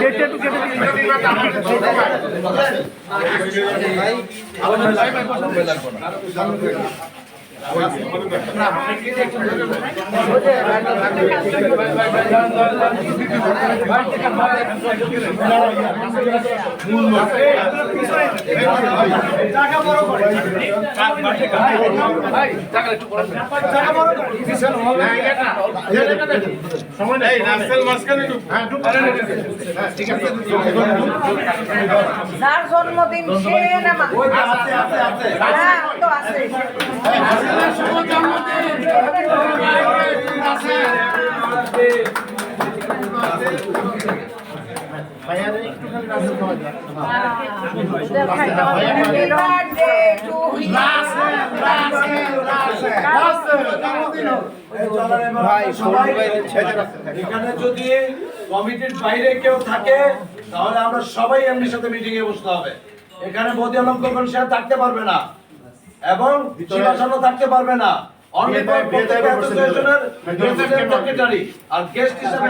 কেটে একটু কেটে দিন। যার জন্মদিন সে নামা হ্যাঁ তো আছে এখানে যদি কমিটির বাইরে কেউ থাকে, তাহলে আমরা সবাই এমনির সাথে মিটিং এ বসতে হবে। এখানে মোদি আলম কখন সে থাকতে পারবে না। এবং শিবাসানো থাকতে পারবে না। আর গেস্ট হিসেবে